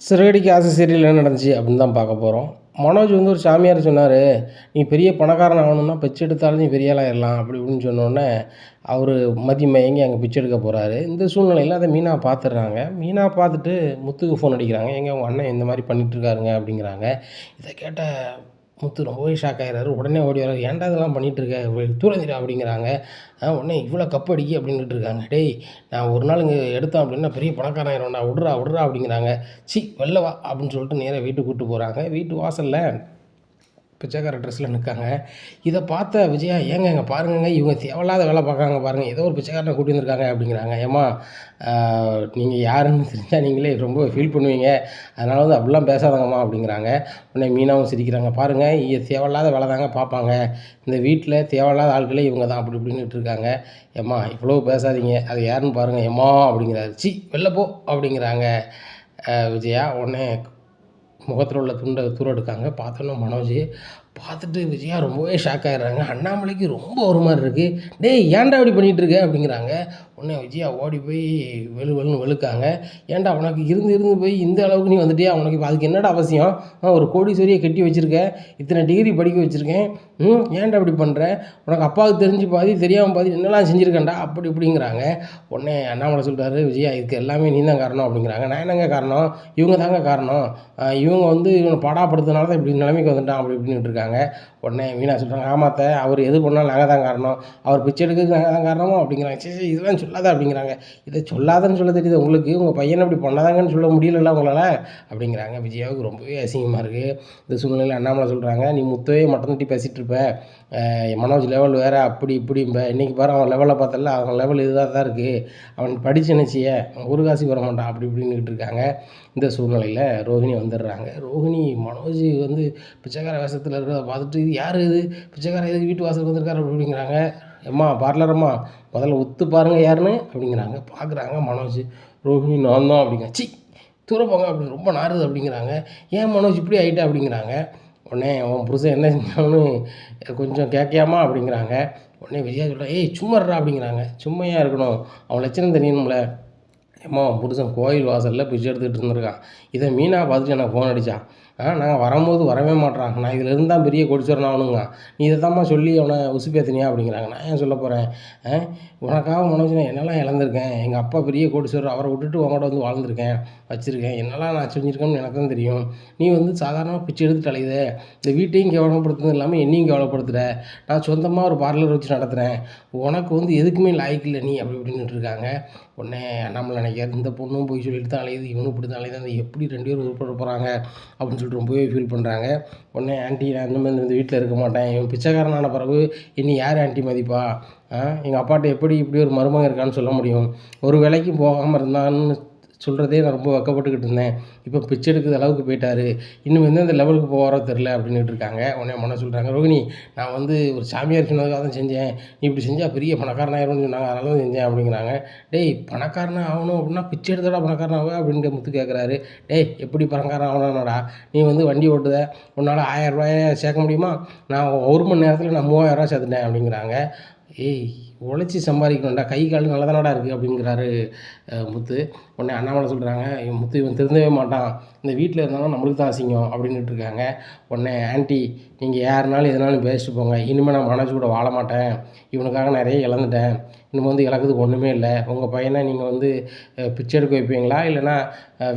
சிறகடிக்கு ஆசை சீரியல் என்ன நடந்துச்சு அப்படின்னு தான் பார்க்க போகிறோம் மனோஜ் வந்து ஒரு சாமியார் சொன்னார் நீ பெரிய பணக்காரன் ஆகணும்னா பிச்சை எடுத்தாலும் நீ பெரிய ஆளாக ஆயிடலாம் அப்படி இப்படின்னு சொன்னோடனே அவர் மதி மயங்கி அங்கே பிச்சை எடுக்க போகிறாரு இந்த சூழ்நிலையில் அதை மீனா பார்த்துடுறாங்க. மீனா பார்த்துட்டு முத்துக்கு ஃபோன் அடிக்கிறாங்க. எங்கள் உங்கள் அண்ணன் இந்த மாதிரி பண்ணிகிட்ருக்காருங்க அப்படிங்கிறாங்க. இதை கேட்ட முத்து ரொம்பவே ஷாக் ஆகிறாரு உடனே ஓடி வர ஏன்டா இதெல்லாம் பண்ணிட்டு தூரந்திரா அப்படிங்கிறாங்க. ஆ, உடனே இவ்வளோ கப் அடிக்கி அப்படின்ட்டு இருக்காங்க. டேய் நான் ஒரு நாள் இங்கே எடுத்தோம் அப்படின்னா பெரிய பணக்காரன் ஆயிடும்டா விட்றா விட்றா அப்படிங்கிறாங்க. சி வெளில வா அப்படின்னு சொல்லிட்டு நேராக வீட்டுக்கு கூப்பிட்டு போகிறாங்க வீட்டு வாசலில் பிச்சைக்கார ட்ரெஸ்ஸில் நிற்காங்க இதை பார்த்த விஜயா ஏங்க இங்கே பாருங்கங்க இவங்க தேவையில்லாத வேலை பார்க்குறாங்க பாருங்கள் ஏதோ ஒரு பிச்சைக்காரனை கூட்டி வந்திருக்காங்க அப்படிங்கிறாங்க. ஏம்மா நீங்கள் யாருன்னு தெரிஞ்சால் நீங்களே ரொம்ப ஃபீல் பண்ணுவீங்க. அதனால் வந்து அப்படிலாம் பேசாதாங்கம்மா அப்படிங்கிறாங்க. உடனே மீனாவும் சிரிக்கிறாங்க. பாருங்கள் இங்கே தேவையில்லாத வேலை தாங்க பார்ப்பாங்க. இந்த வீட்டில் தேவையில்லாத ஆட்களே இவங்க தான். அப்படி இப்படின்னுட்டு இருக்காங்க. ஏம்மா இவ்வளோ பேசாதீங்க. அது யாருன்னு பாருங்கள் ஏம்மா அப்படிங்கிறாரு. சி வெளில போ அப்படிங்கிறாங்க. விஜயா உடனே முகத்தில் உள்ள துண்டை தூர எடுக்காங்க பார்த்தோன்னே மனோஜ் பார்த்துட்டு விஜயா ரொம்பவே ஷாக் ஆகிடுறாங்க அண்ணாமலைக்கு ரொம்ப ஒரு மாதிரி இருக்குது டேய் ஏன்டா இப்படி பண்ணிகிட்டு இருக்க? அப்படிங்கிறாங்க. உடனே விஜயா ஓடி போய் வெளு வெளுன்னு வெளுக்காங்க. ஏன்டா உனக்கு இருந்து இருந்து போய் இந்த அளவுக்கு நீ வந்துட்டியா? உனக்கு இப்போ அதுக்கு என்னடா அவசியம்? ஆ, ஒரு கோடீஸ்வரியை கட்டி வச்சுருக்கேன் இத்தனை டிகிரி படிக்க வச்சுருக்கேன். ம் ஏன்டா இப்படி பண்ணுற உனக்கு அப்பாவுக்கு தெரிஞ்சு பாதி தெரியாமல் பாதி என்னெல்லாம் செஞ்சுருக்கேன்டா? அப்படி இப்படிங்கிறாங்க. உடனே அண்ணாமலை சொல்கிறாரு விஜயா இதுக்கு எல்லாமே நீ தான் காரணம் அப்படிங்கிறாங்க. நான் என்னங்க காரணம்? இவங்க தாங்க காரணம். இவங்க வந்து இவனை பாடாப்படுறதுனால தான் இப்படி நிலைமைக்கு வந்துட்டான் அப்படி இப்படின்ட்டு இருக்காங்க. உடனே மீனா சொல்கிறாங்க ஆமாத்த அவர் எது பண்ணாலும் நாங்கள் தான் காரணம். அவர் பிச்சை எடுக்கிறதுக்கு நாங்கள் தான் காரணமோ? அப்படிங்கிறாங்க. சரி சரி இதெல்லாம் சொல்லாத அப்படிங்கிறாங்க. இதை சொல்லாதன்னு சொல்ல தெரியுது. உங்களுக்கு உங்கள் பையனை அப்படி பண்ணாதாங்கன்னு சொல்ல முடியலல்ல உங்களால்? அப்படிங்கிறாங்க. விஜயாவுக்கு ரொம்பவே அசிங்கமாக இருக்குது இந்த சூழ்நிலையில் அண்ணாமலை சொல்கிறாங்க நீ முத்தவே மட்டம் தட்டி பேசிகிட்டு இருப்ப. மனோஜ் லெவல் வேறு அப்படி இப்படிம்ப. இன்றைக்கி பாரு அவன் லெவலை பார்த்தல அவன் லெவல் இதாக தான் இருக்குது அவன் படிச்சு நினச்சிய ஒரு காசு வர மாட்டான். அப்படி இப்படின்னு இருக்காங்க. இந்த சூழ்நிலையில் ரோஹிணி வந்துடுறாங்க. ரோஹிணி மனோஜ் வந்து பிச்சைக்கார வேஷத்தில் இருக்கிறத பார்த்துட்டு இது யார் இது? பிச்சைக்கார எதுக்கு வீட்டு வாசலுக்கு வந்திருக்காரு? அப்படிங்கிறாங்க. அம்மா பார்லரம்மா முதல்ல ஒத்து பாருங்கள் யாருன்னு அப்படிங்கிறாங்க. பார்க்குறாங்க மனோஜ். ரோஹிணி நான் தான் அப்படிங்க சி தூர போங்க அப்படி ரொம்ப நாறுது அப்படிங்கிறாங்க. ஏன் மனோஜ் இப்படி ஆகிட்டா அப்படிங்கிறாங்க. உடனே உன் புருஷன் என்ன செஞ்சான்னு கொஞ்சம் கேட்கையாமா அப்படிங்கிறாங்க. உடனே விஜயா சொல்கிறா ஏய் சும்மாடுறா அப்படிங்கிறாங்க. சும்மையாக இருக்கணும். அவன் லட்சணம் தெரியணும்ல ஏம்மா உன் புருஷன் கோயில் வாசலில் பிச்சை எடுத்துக்கிட்டு இருந்திருக்கான். இதை மீனா பார்த்துட்டு எனக்கு ஃபோன் அடித்தான் நாங்கள் வரும்போது வரவே மாட்றான் நான் இதில் இருந்தால் பெரிய கொடிச்சவரன் ஆகணுங்க. நீ இதை தாம்மா சொல்லி அவனை உசுப்பேத்தினியா அப்படிங்கிறாங்க. நான் ஏன் சொல்ல போகிறேன் உனக்காக மனோஜ் என்னெல்லாம் இழந்திருக்கேன்? எங்கள் அப்பா பெரிய கோடீஸ்வரர் அவரை விட்டுட்டு உங்கள்கிட்ட வந்து வாழ்ந்திருக்கேன் வச்சுருக்கேன். என்னெல்லாம் நான் செஞ்சுருக்கேன்னு எனக்கு தான் தெரியும். நீ வந்து சாதாரணமாக பிச்சை எடுத்து அலையுத. இந்த வீட்டையும் கேவலப்படுத்துறது இல்லாமல் என்னையும் கேவலப்படுத்துகிற நான் சொந்தமாக ஒரு பார்லர் வச்சு நடத்துகிறேன் உனக்கு வந்து எதுக்குமே லாய்க்கு இல்லை நீ அப்படி இப்படின்னு இருக்காங்க உடனே நம்மளை நினைக்கிற இந்த பொண்ணும் போய் சொல்லிட்டு தான் அலையுது இவனும் இப்படி தான் அலையுது. அந்த எப்படி ரெண்டு பேரும் உருப்பட போகிறாங்க அப்படின்னு சொல்லிட்டு ரொம்பவே ஃபீல் பண்ணுறாங்க உடனே ஆன்ட்டி நான் இந்த மாதிரி இந்த வீட்டில் இருக்க மாட்டேன். இவன் பிச்சைக்காரனான பிறகு இனி யார் ஆன்ட்டி மதிப்பா? எங்கள் அப்பாட்ட எப்படி இப்படி ஒரு மருமகன் இருக்கான்னு சொல்ல முடியும்? ஒரு வேலைக்கு போகாமல் இருந்தான்னு சொல்கிறதே நான் ரொம்ப வெக்கப்பட்டுக்கிட்டு இருந்தேன். இப்போ பிச்சை எடுக்கிற அளவுக்கு போயிட்டாரு. இன்னும் எந்தெந்த லெவலுக்கு போகிறோ தெரில அப்படின்னுட்டு இருக்காங்க. உடனே மன சொல்கிறாங்க ரோகிணி நான் வந்து ஒரு சாமியார் சொன்னதுக்காக தான் செஞ்சேன். நீ இப்படி செஞ்சால் பெரிய பணக்காரன் ஆயிரும்னு சொன்னாங்க. அதனால தான் செஞ்சேன் அப்படிங்கிறாங்க. டேய் பணக்காரனாக ஆகணும் அப்படின்னா பிச்சை எடுத்தடா பணக்காரன் ஆகும் அப்படின்னு முத்து கேட்குறாரு டேய் எப்படி பணக்காரன் ஆகணும்னாடா? நீ வந்து வண்டி ஓட்டுத. உன்னால் ஆயிரம் ரூபாயை சேர்க்க முடியுமா? நான் ஒரு மணி நேரத்தில் நான் மூவாயிரம் ரூபாய் சேர்த்துட்டேன் அப்படிங்கிறாங்க. ஏய் உழைச்சி சம்பாதிக்கணும்டா. கை கால் நல்லா தானடா இருக்குது அப்படிங்கிறாரு முத்து. உடனே அண்ணாமலை சொல்கிறாங்க முத்து இவன் திருந்தவே மாட்டான். இந்த வீட்டில் இருந்தாலும் நம்மளுக்கு தான் அசிங்கம் அப்படின்னுட்டு இருக்காங்க. உடனே ஆன்ட்டி நீங்கள் யாருனாலும் எதுனாலும் பேசிட்டு போங்க. இனிமேல் நான் மனசு கூட வாழ மாட்டேன். இவனுக்காக நிறைய இழந்துட்டேன். இன்னும் வந்து இழக்கிறதுக்கு ஒன்றுமே இல்லை. உங்கள் பையனை நீங்கள் வந்து பிச்சை எடுக்க வைப்பீங்களா? இல்லைன்னா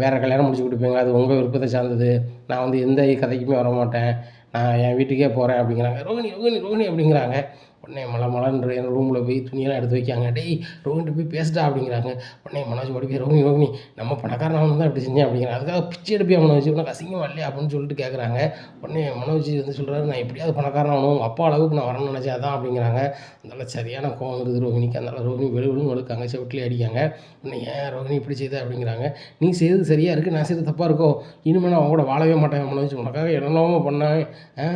வேறு கல்யாணம் முடிச்சு கொடுப்பீங்களா? அது உங்கள் விருப்பத்தை சார்ந்தது. நான் வந்து எந்த கதைக்குமே வர மாட்டேன் நான் என் வீட்டுக்கே போகிறேன் அப்படிங்கிறாங்க. ரோஹினி ரோகிணி ரோகிணி அப்படிங்கிறாங்க. உடனே மலை மலன்ற என் ரூமில் போய் துணியெல்லாம் எடுத்து வைக்காங்க டேய் ரோஹின்ட்டு போய் பேசிட்டா அப்படிங்கிறாங்க. உடனே மனோஜ் ஓடி போய் ரோஹினி ரோஹினி நம்ம பணக்காரன் அவனு தான் இப்படி செஞ்சேன் அப்படிங்கிறாங்க. அதுக்காக பிச்சை எடுப்பியா மனோஜ்? உனக்கு அசிங்கமா இல்லையா? அப்படின்னு சொல்லிட்டு கேட்குறாங்க உடனே மனோஜ் வந்து சொல்கிறாரு நான் எப்படியாவது பணக்காரன் ஆகணும். உங்கள் அப்பா அளவுக்கு நான் வரணும்னு நினச்சா தான் அப்படிங்கிறாங்க. அதனால் சரியான கோவம் வருது ரோஹினிக்கு அதனால் ரோஹினி வெளு வழுக்காங்க. செவட்டிலே அடிக்காங்க. உடனே ஏன் ரோஹினி இப்படி செய்த? அப்படிங்கிறாங்க. நீ செய்தது சரியாக இருக்குது நான் செய்தது தப்பாக இருக்கோ? இனிமேல் நான் அவங்க கூட வாழவே மாட்டேன் மனோஜ். உனக்காக என்னெல்லாமோ பண்ணேன்.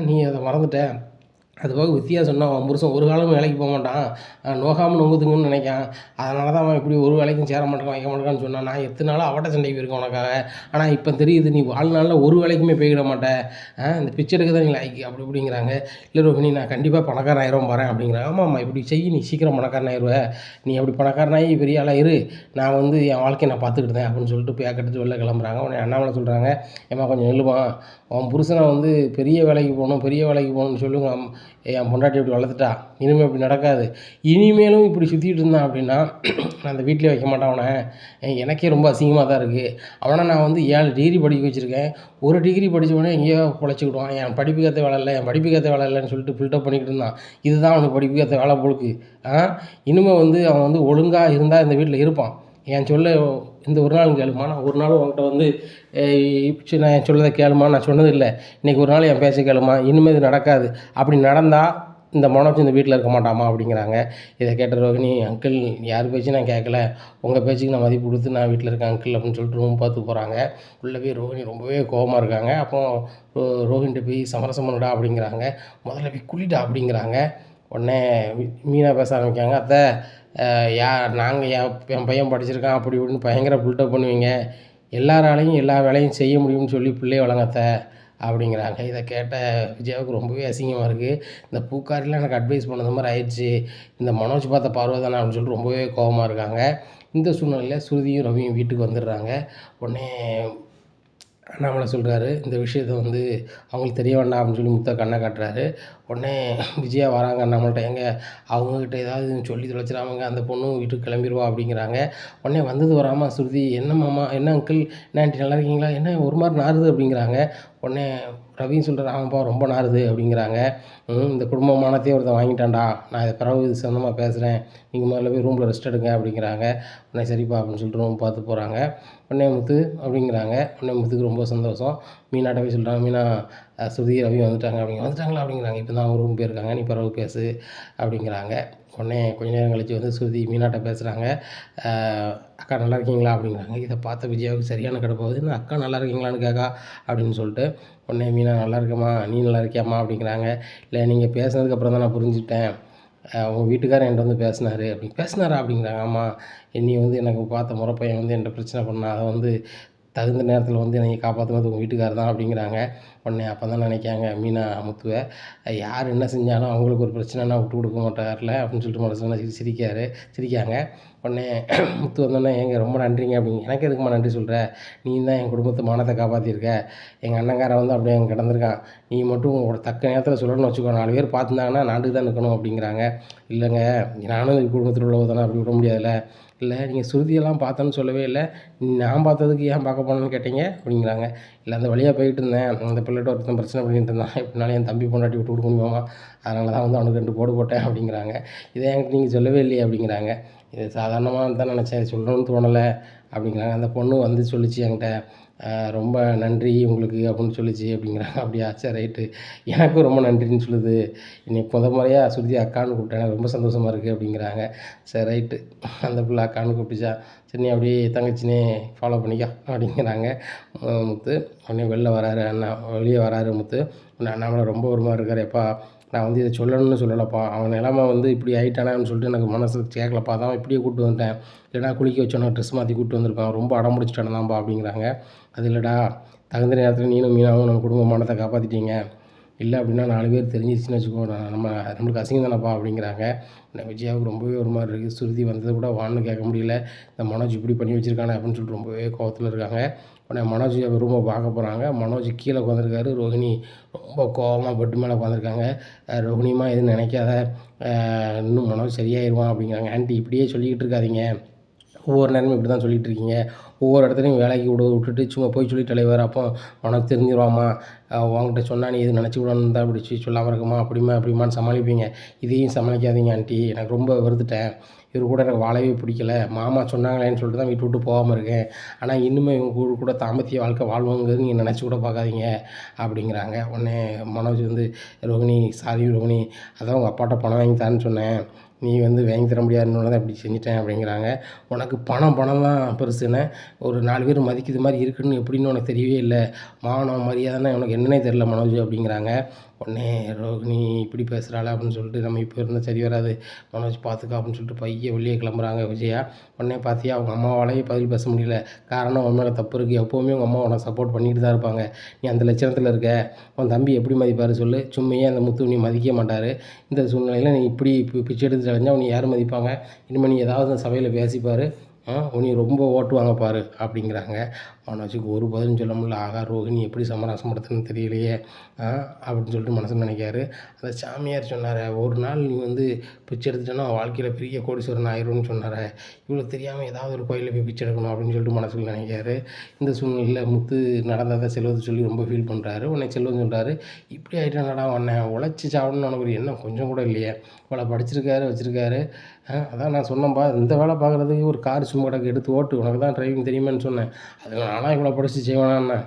நீ அதை மறந்துட்டேன் அதுபோக வித்தியா சொன்னான் அவன் புருஷன் ஒரு காலமும் வேலைக்கு போக மாட்டான். நோகாமல் நோங்குதுங்கன்னு நினைக்கான். அதனால தான் அவன் இப்படி ஒரு வேலைக்கும் சேர மாட்டான் வைக்க மாட்டான்னு சொன்னான். நான் எத்தனை நாளாக அவட்ட சண்டை போயிருக்கேன் உனக்காக. ஆனால் இப்போ தெரியுது நீ வாழ்நாளில் ஒரு வேலைக்குமே போய்கிட மாட்டேன் இந்த பிச்சை எடுக்க தான் நீ லைக் அப்படி இப்படிங்கிறாங்க. இல்லை ரோஹினி நான் கண்டிப்பாக பணக்காரன் ஆயிரம் போகிறேன் அப்படிங்கிறாங்க. ஆமாம் ஆமாம் இப்படி செய் நீ சீக்கிரம் பணக்காரன் ஆயிருவ நீ அப்படி பணக்காரனாகி பெரிய ஆளாக இரு. நான் வந்து என் வாழ்க்கையை நான் பார்த்துக்கிட்டேன் அப்படின்னு சொல்லிட்டு பேக் எடுத்து வெளில கிளம்புறாங்க. உடனே அண்ணாமலை சொல்கிறாங்க ஏம்மா கொஞ்சம் நில்லுவான் உன் புருஷனை வந்து பெரிய வேலைக்கு போகணும் பெரிய வேலைக்கு போகணும்னு சொல்லுங்க என் பொண்டாட்டி இப்படி வளர்த்துட்டா. இனிமேல் இப்படி நடக்காது. இனிமேலும் இப்படி சுற்றிட்டு இருந்தான் அப்படின்னா நான் அந்த வீட்டிலே வைக்க மாட்டேன் அவனை. எனக்கே ரொம்ப அசிங்கமாக தான் இருக்குது அவனை நான் வந்து ஏழு டிகிரி படிக்க வச்சுருக்கேன். ஒரு டிகிரி படித்தவனே எங்கேயோ பிழைச்சிக்கிடுவான். என் படிப்புக்கேற்ற வேலை இல்லை என் படிப்புக்கேற்ற வேலை இல்லைன்னு சொல்லிட்டு ஃபில்டப் பண்ணிக்கிட்டு இருந்தான். இதுதான் அவனுக்கு படிப்புக்கேற்ற வேலை பொழுக்கு இனிமேல் வந்து அவன் வந்து ஒழுங்காக இருந்தால் இந்த வீட்டில் இருப்பான். என் சொல்ல இந்த ஒரு நாள் கேளுமா? நான் ஒரு நாள் உங்கள்கிட்ட வந்து நான் என் சொல்லதை கேளுமா? நான் சொன்னது இல்லை. இன்றைக்கி ஒரு நாள் என் பேச கேளுமா? இனிமேல் இது நடக்காது. அப்படி நடந்தால் இந்த மனோஜ் இந்த வீட்டில் இருக்க மாட்டாமா? அப்படிங்கிறாங்க. இதை கேட்ட ரோகிணி அங்கிள் யார் பேச்சு நான் கேட்கல உங்கள் பேச்சுக்கு நான் மதிப்பு கொடுத்து நான் வீட்டில் இருக்கேன் அங்கிள் அப்படின்னு சொல்லிட்டு ரூம் பார்த்து போகிறாங்க உள்ளே போய் ரோஹிணி ரொம்பவே கோவமாக இருக்காங்க. அப்போ ரோ- போய் சமரசம் பண்ணுடா அப்படிங்கிறாங்க. முதல்ல போய் குளிடா அப்படிங்கிறாங்க. உடனே மீனா பேச ஆரம்பிக்காங்க அத்தை யா நாங்கள் என் என் பையன் படிச்சிருக்கான் அப்படி இப்படின்னு பயங்கர பில்டப் பண்ணுவீங்க. எல்லாராலையும் எல்லா வேலையும் செய்ய முடியும்னு சொல்லி பிள்ளைய வளங்கத்த அப்படிங்கிறாங்க. இதை கேட்ட விஜயாவுக்கு ரொம்பவே அசிங்கமாக இருக்குது இந்த பூக்காரிலாம் எனக்கு அட்வைஸ் பண்ணது மாதிரி ஆயிடுச்சு. இந்த மனோஜ் பார்த்த பார்வதானா அப்படின்னு சொல்லிட்டு ரொம்பவே கோவமாக இருக்காங்க. இந்த சூழ்நிலையில் ஸ்ருதியும் ரவியும் வீட்டுக்கு வந்துடுறாங்க. உடனே அண்ணாமலை சொல்கிறாரு இந்த விஷயத்த வந்து அவங்களுக்கு தெரிய வேண்டாம் அப்படின்னு சொல்லி முத்த கண்ணை காட்டுறாரு. உடனே விஜயா வராங்க நம்மள்ட்ட எங்க அவங்கக்கிட்ட ஏதாவது சொல்லி தொலைச்சிடாமங்க அந்த பொண்ணும் வீட்டுக்கு கிளம்பிடுவா அப்படிங்கிறாங்க. உடனே வந்தது வராமல் ஸ்ருதி என்ன மாமா என்ன அங்கிள் என்ன ஆண்டி நல்லா இருக்கீங்களா? என்ன ஒரு மாதிரி நாறுது அப்படிங்கிறாங்க. உடனே ரவியும் சொல்கிறார் ஆமாப்பா ரொம்ப நாறுது அப்படிங்கிறாங்க. இந்த குடும்பமானத்தையே ஒருத்தன் வாங்கிட்டான்டா நான் இதை பிறகு இது சொந்தமாக பேசுகிறேன் நீங்கள் முதல்ல போய் ரூமில் ரெஸ்ட் எடுங்க அப்படிங்கிறாங்க. உடனே சரிப்பா அப்படின்னு சொல்லிட்டு ரூம் பார்த்து போகிறாங்க உடனே முத்து அப்படிங்கிறாங்க. உடனே முத்துக்கு ரொம்ப சந்தோஷம். மீனாட்ட போய் சொல்கிறாங்க மீனா ஸ்ருதி ரவி வந்துட்டாங்க அப்படிங்க வந்துட்டாங்களா அப்படிங்கிறாங்க. இப்போ தான் ரூம் போயிருக்காங்க. நீ பிறகு பேசு அப்படிங்கிறாங்க. உடனே கொஞ்ச நேரம் கழிச்சு வந்து ஸ்ருதி மீனாட்ட பேசுகிறாங்க அக்கா நல்லா இருக்கீங்களா அப்படிங்கிறாங்க. இதை பார்த்த விஜயாவுக்கு சரியான கடைப் போகுது இன்னும் அக்கா நல்லா இருக்கீங்களான்னு கேக்கா அப்படின்னு சொல்லிட்டு உடனே மீனா நல்லா இருக்கம்மா நீ நல்லா இருக்கியாம்மா அப்படிங்கிறாங்க. இல்லை நீங்கள் பேசுனதுக்கப்புறம் தான் நான் புரிஞ்சுக்கிட்டேன். உங்கள் வீட்டுக்காரர் என்கிட்ட வந்து பேசினாரு அப்படி பேசினாரா? அப்படிங்கிறாங்க. ஆமாம் நீ வந்து எனக்கு பார்த்த முறை பையன் வந்து என்கிட்ட பிரச்சனை பண்ணால் அதை வந்து தகுந்த நேரத்தில் வந்து என்னை காப்பாற்றுனது உங்கள் வீட்டுக்காரர் தான் அப்படிங்கிறாங்க. உடனே அப்போ தான் நினைக்காங்க மீனா முத்துவை யார் என்ன செஞ்சாலும் அவங்களுக்கு ஒரு பிரச்சனைனா விட்டு கொடுக்க மாட்டார்ல அப்படின்னு சொல்லிட்டு மனசில் சிரிக்காரு சிரிக்காங்க. உடனே முத்து வந்தோடனே ஏங்க ரொம்ப நன்றிங்க. அப்படிங்க எனக்கு எதுக்குமா நன்றி சொல்கிற நீ தான் என் குடும்பத்தை மானத்தை காப்பாற்றிருக்க எங்கள் அண்ணங்காரன் வந்து அப்படியே அங்கே கிடந்திருக்கான். நீ மட்டும் உங்களோட தக்க நேரத்தில் சொல்லணும்னு வச்சுக்கோ. நாலு பேர் பார்த்துருந்தாங்கன்னா நாட்டுக்கு தான் நிற்கணும் அப்படிங்கிறாங்க. இல்லைங்க நானும் இந்த குடும்பத்தில் உள்ளவ தானே அப்படி விட முடியாதுல்ல. இல்லை நீங்கள் சுருதியெல்லாம் பார்த்தேன்னு சொல்லவே இல்லை. நான் பார்த்ததுக்கு ஏன் பார்க்க போனேன்னு கேட்டீங்க? அப்படிங்கிறாங்க. இல்லை அந்த வழியாக போயிட்டு இருந்தேன். அந்த பிள்ளைகிட்ட ஒருத்தன் பிரச்சனை பண்ணிட்டு இருந்தான். எப்படினாலும் என் தம்பி பொண்டாட்டி விட்டு கொடுக்க முடியுமா அதனால தான் வந்து அவனுக்கு ரெண்டு போடு போட்டேன் அப்படிங்கிறாங்க. இதை எனக்கு நீங்கள் சொல்லவே இல்லையே அப்படிங்கிறாங்க. இது சாதாரணமாக தான் நினச்சேன். சொல்லணும்னு தோணலை. அப்படிங்கிறாங்க. அந்த பொண்ணு வந்து சொல்லிச்சு என்கிட்ட ரொம்ப நன்றி உங்களுக்கு அப்படின்னு சொல்லிச்சு. அப்படிங்கிறாங்க. அப்படியா சரி ரைட்டு எனக்கும் ரொம்ப நன்றின்னு சொல்லுது. இன்னைக்கு முத முறையாக சுருதி அக்கான்னு கூப்பிட்டேன். ரொம்ப சந்தோஷமாக இருக்குது அப்படிங்கிறாங்க. சரி ரைட்டு. அந்த பிள்ளை அக்கான்னு கூப்பிட்டுச்சா சரி நீ அப்படியே தங்கச்சினே ஃபாலோ பண்ணிக்கா அப்படிங்கிறாங்க. முத்து. உடனே வெளில வராரு அண்ணா. வெளியே வராரு முத்து. உடனே அண்ணாமலை ரொம்ப ஒரு மாதிரி எப்பா நான் வந்து இதை சொல்லணும்னு சொல்லலப்பா. அவன் நிலமை வந்து இப்படி ஆகிட்டானான்னு சொல்லிட்டு எனக்கு மனசு கேட்கலப்பா தான் இப்படியே கூப்பிட்டு வந்துட்டேன். இல்லைனா குளிக்க வச்சோன்னா ட்ரெஸ் மாற்றி கூப்பிட்டு வந்திருப்பான். ரொம்ப அடம்பிடிச்சிட்டானதான்ப்பா அப்படிங்கிறாங்க. அது இல்லைடா. தகுந்த நேரத்தில் நீனும் மீனாவும் நம்ம குடும்ப மானத்தை காப்பாற்றிட்டீங்க இல்லை அப்படின்னா நாலு பேர் தெரிஞ்சிருச்சுன்னு வச்சுக்கோ. நான் நம்ம நம்மளுக்கு அசிங்கம் தானப்பா அப்படிங்கிறாங்க. உடனே விஜயாவுக்கு ரொம்பவே ஒரு மாதிரி இருக்குது சுருதி வந்தது கூட வான்னு கேட்க முடியல. இந்த மனோஜ் இப்படி பண்ணி வச்சுருக்கானே அப்படின்னு சொல்லிட்டு ரொம்பவே கோபத்தில் இருக்காங்க. உடனே மனோஜ் ரூமை பார்க்க போகிறாங்க மனோஜ் கீழே உட்காந்துருக்காரு ரோஹிணி ரொம்ப கோவமாக பெட்டு மேலே உட்காந்துருக்காங்க ரோஹிணிமா எதுவும் நினைக்காத. இன்னும் மனோஜ் சரியாயிருவான் அப்படிங்கிறாங்க. ஆண்டி இப்படியே சொல்லிக்கிட்டு இருக்காதீங்க. ஒவ்வொரு நேரமும் இப்படி தான் சொல்லிகிட்டு இருக்கீங்க ஒவ்வொரு இடத்துலையும் வேலைக்கு விட விட்டுட்டு சும்மா போய் சொல்லி தலைவர் அப்போ உனக்கு தெரிஞ்சிருவாமா? அஹ் உன்கிட்ட சொன்னா நீ இது நினச்சி விடணும் தான் இப்படி சொல்லாமல் இருக்குமா அப்படிமா அப்படிமான்னு சமாளிப்பீங்க. இதையும் சமாளிக்காதீங்க ஆண்டி. எனக்கு ரொம்ப வெறுத்துட்டேன். இவர் கூட எனக்கு வாழவே பிடிக்கல. மாமா சொன்னாங்களேன்னு சொல்லிட்டு தான் வீட்டு விட்டு போகாமல் இருக்கேன். ஆனால் இன்னுமே இவங்க கூட கூட தாம்பத்திய வாழ்க்கை வாழ்வோங்கிறது நீங்கள் நினச்சி கூட பார்க்காதீங்க அப்படிங்கிறாங்க. உடனே மனோஜ் வந்து ரோகிணி சாரி ரோகிணி அதான் உங்கள் அப்பாட்ட பணம் வாங்கி தான்னு சொன்னேன். நீ வந்து வாங்கி தர முடியாதுன்னு தான் இப்படி செஞ்சுட்டேன் அப்படிங்கிறாங்க. உனக்கு பணம் பணம் தான் பெருசுன்னு ஒரு நாலு பேர் மதிக்கிறது மாதிரி இருக்குன்னு எப்படின்னு உனக்கு தெரியவே இல்லை. மானம் மரியாதைன்னா உனக்கு என்னன்னே தெரில மனோஜ் அப்படிங்கிறாங்க. உடனே ரோகிணி இப்படி பேசுகிறாள் அப்படின்னு சொல்லிட்டு நம்ம இப்போ இருந்தால் சரி வராது. மனோஜ் பார்த்துக்கா அப்படின்னு சொல்லிட்டு பைய வெளியே கிளம்புறாங்க விஜயா. உடனே பார்த்தியா அவங்க அம்மாவாலேயும் பதில் பேச முடியல. காரணம் உன் மேலே தப்பு இருக்குது எப்போவுமே உங்கள் அம்மா உனக்கு சப்போர்ட் பண்ணிட்டு தான் இருப்பாங்க. நீ அந்த லட்சணத்தில் இருக்க. உன் தம்பி எப்படி மதிப்பார் சொல்லு. சும்மையே அந்த முத்து நீ மதிக்க மாட்டார். இந்த சூழ்நிலையில் நீ இப்படி பிச்சை எடுத்து அடைஞ்சால் உன்னை யார் மதிப்பாங்க? இனிமேல் நீ ஏதாவது சபையில் பேசிப்பார். உன்னை ரொம்ப ஓட்டுவாங்க பாரு அப்படிங்கிறாங்க. மனோஜுக்கு ஒரு பதிலும் சொல்ல முடியல. ஆகா ரோஹிணி எப்படி சமரசப்படுத்துன்னு தெரியலையே. ஆ, அப்படின்னு சொல்லிட்டு மனசில் நினைக்காரு அந்த சாமியார் சொன்னார் ஒரு நாள் நீ வந்து பிச்சை எடுத்துட்டேன்னா வாழ்க்கையில் பெரிய கோடீஸ்வரன் ஆயிரும்னு சொன்னார். இவ்வளோ தெரியாமல் ஏதாவது ஒரு கோயிலில் போய் பிச்சை எடுக்கணும் அப்படின்னு சொல்லிட்டு மனசில் நினைக்காரு இந்த சூழ்நிலையில் முத்து நடந்ததை செல்வத்தை சொல்லி ரொம்ப ஃபீல் பண்ணுறாரு உன்னை செல்வம் சொல்கிறாரு இப்படி ஆகிட்டானடா உன்னை. உழைச்சி சாப்பிடணும்னு உனக்கு ஒரு எண்ணம் கொஞ்சம் கூட இல்லையே. இவ்வளோ படிச்சிருக்காரு வச்சுருக்காரு. அதான் நான் சொன்னேன்பா இந்த வேலை பார்க்குறதுக்கு ஒரு கார் சும்மா கிடக்கு எடுத்து ஓட்டு. உனக்கு தான் டிரைவிங் தெரியுமான்னு சொன்னேன். அதில் நானாக இவ்வளோ படித்து செய்வேனாண்ணா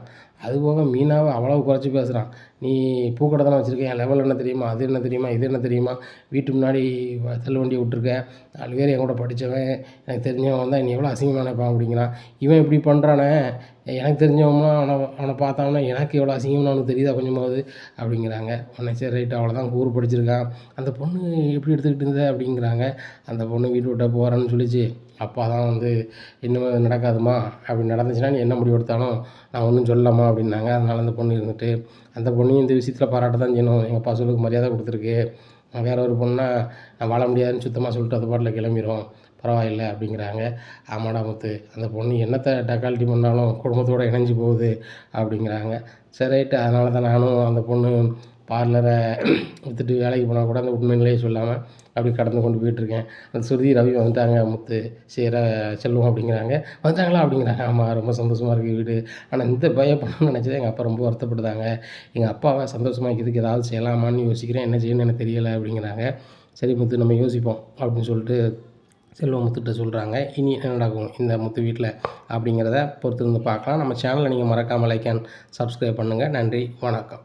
அது போக மீனாவை அவ்வளோ குறைச்சி பேசுகிறான் நீ பூக்கடை தானே வச்சுருக்கேன் என் லெவல் என்ன தெரியுமா? அது என்ன தெரியுமா? இது என்ன தெரியுமா? வீட்டு முன்னாடி வ- தள்ளு வண்டி விட்ருக்க நாலு பேர் என் கூட படித்தவன் எனக்கு தெரிஞ்சவன் தான் நீ எவ்வளோ அசிங்கமாக நினைப்பான் அப்படிங்கிறான். இவன் இப்படி பண்ணுறானே எனக்கு தெரிஞ்சவனா அவனை அவனை பார்த்தாங்கன்னா எனக்கு எவ்வளோ அசிங்கம்னு அவனுக்கு தெரியுதா கொஞ்சமாவது? அப்படிங்கிறாங்க. உடனே சரி ரைட் அவ்வளோதான் கூறு படிச்சிருக்கான். அந்த பொண்ணு எப்படி எடுத்துக்கிட்டு இருந்த? அப்படிங்கிறாங்க. அந்த பொண்ணு வீட்டு விட்ட போகிறேன்னு சொல்லிச்சு. அப்பா தான் வந்து இன்னும் நடக்காதுமா? அப்படி நடந்துச்சுன்னா நீ என்ன முடிவு எடுத்தாலும் நான் ஒன்றும் சொல்லலாமா அப்படின்னாங்க. அதனால் அந்த பொண்ணு இருந்துட்டு அந்த பொண்ணையும் இந்த விஷயத்தில் பாராட்ட தான் செய்யணும். எங்கள் அப்பா சொல்லுக்கு மரியாதை கொடுத்துருக்கு. வேற ஒரு பொண்ணா நான் வாழ முடியாதுன்னு சுத்தமாக சொல்லிட்டு அது பாட்டில் கிளம்பிடும் பரவாயில்லை அப்படிங்கிறாங்க. ஆமாடா முத்து அந்த பொண்ணு என்னத்தை டக்காலிட்டி பண்ணாலும் குடும்பத்தோடு இணைஞ்சு போகுது அப்படிங்கிறாங்க. சரி ரைட்டு அதனால தான் நானும் அந்த பொண்ணு பார்லரை விற்றுட்டு வேலைக்கு போனால் கூட அந்த உண்மையிலேயே சொல்லாமல் அப்படி கடந்து கொண்டு போயிட்டுருக்கேன். அந்த சுருதி ரவி வந்துட்டாங்க. முத்து சேர செல்வம் அப்படிங்கிறாங்க. வந்துட்டாங்களா அப்படிங்கிறாங்க. ஆமாம் ரொம்ப சந்தோஷமாக இருக்குது வீடு. ஆனால் இந்த பயம் பண்ணணும்னு நினச்சது எங்கள் அப்பா ரொம்ப வருத்தப்படுதாங்க எங்கள் அப்பாவை சந்தோஷமாக இருக்கிறதுக்கு ஏதாவது செய்யலாமான்னு யோசிக்கிறேன். என்ன செய்யணும்னு எனக்கு தெரியலை அப்படிங்கிறாங்க. சரி முத்து நம்ம யோசிப்போம் அப்படின்னு சொல்லிட்டு செல்வம் முத்துட்ட சொல்கிறாங்க இனி என்ன நடக்கும் இந்த முத்து வீட்டில் அப்படிங்கிறத பொறுத்து இருந்து பார்க்கலாம். நம்ம சேனலை நீங்கள் மறக்காமல் லைக் அண்ட் சப்ஸ்கிரைப் பண்ணுங்கள் நன்றி வணக்கம்.